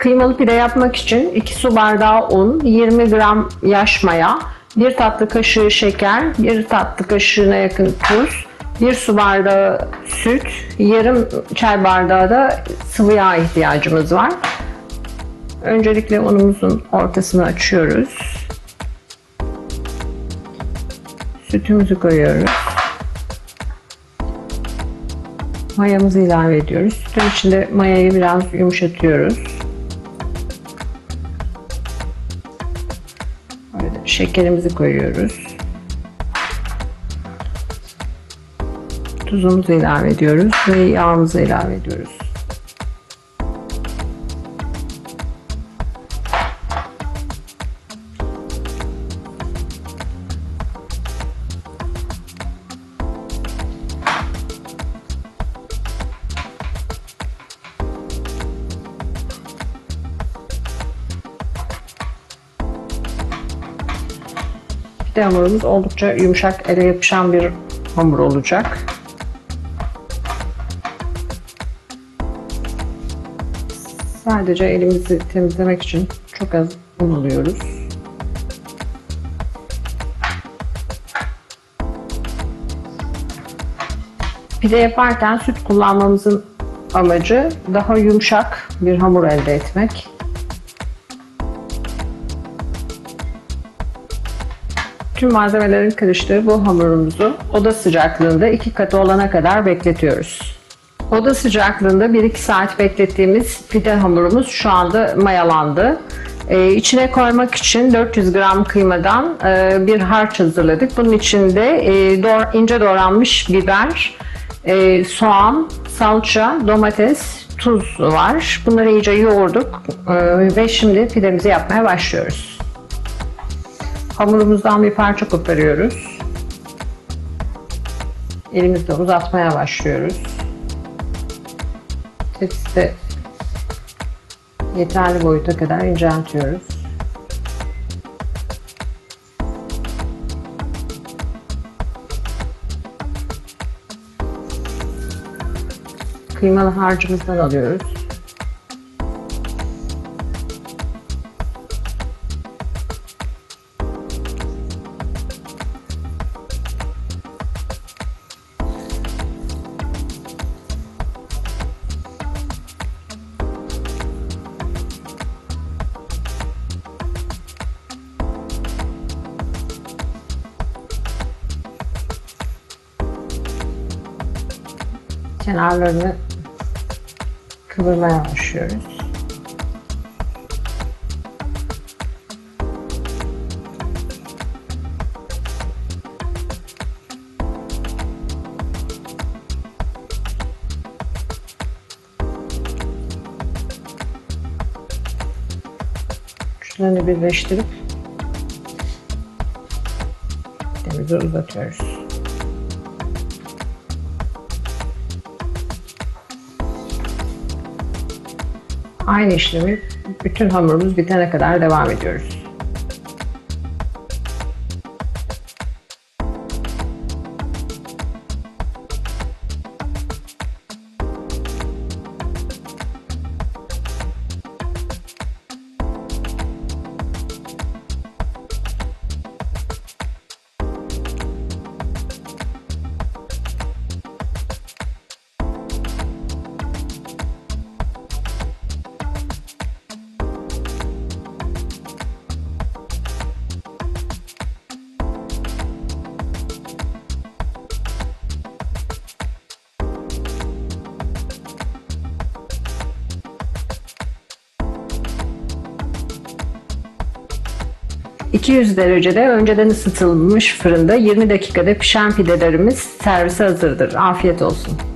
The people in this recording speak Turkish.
Kıymalı pide yapmak için 2 su bardağı un, 20 gram yaş maya, 1 tatlı kaşığı şeker, 1 tatlı kaşığına yakın tuz, 1 su bardağı süt, yarım çay bardağı da sıvı yağ ihtiyacımız var. Öncelikle unumuzun ortasını açıyoruz. Sütümüzü koyuyoruz. Mayamızı ilave ediyoruz. Sütün içinde mayayı biraz yumuşatıyoruz. Şekerimizi koyuyoruz. Tuzumuzu ilave ediyoruz ve yağımızı ilave ediyoruz. Pide hamurumuz oldukça yumuşak, ele yapışan bir hamur olacak. Sadece elimizi temizlemek için çok az un alıyoruz. Pide yaparken süt kullanmamızın amacı daha yumuşak bir hamur elde etmek. Tüm malzemelerin karıştığı bu hamurumuzu oda sıcaklığında iki katı olana kadar bekletiyoruz. Oda sıcaklığında 1-2 saat beklettiğimiz pide hamurumuz şu anda mayalandı. Ee, içine koymak için 400 gram kıymadan e, bir harç hazırladık. Bunun içinde e, doğ- ince doğranmış biber, e, soğan, salça, domates, tuz var. Bunları iyice yoğurduk e, ve şimdi pidemizi yapmaya başlıyoruz. Hamurumuzdan bir parça koparıyoruz. Elimizle uzatmaya başlıyoruz. Tepside yeterli boyuta kadar inceltiyoruz. Kıymalı harcımızdan alıyoruz. Kenarlarını kıvırmaya başlıyoruz. Uçlarını birleştirip demizi uzatıyoruz. Aynı işlemi bütün hamurumuz bitene kadar devam ediyoruz. ...200 derecede önceden ısıtılmış fırında 20 dakikada pişen pidelerimiz servise hazırdır. Afiyet olsun.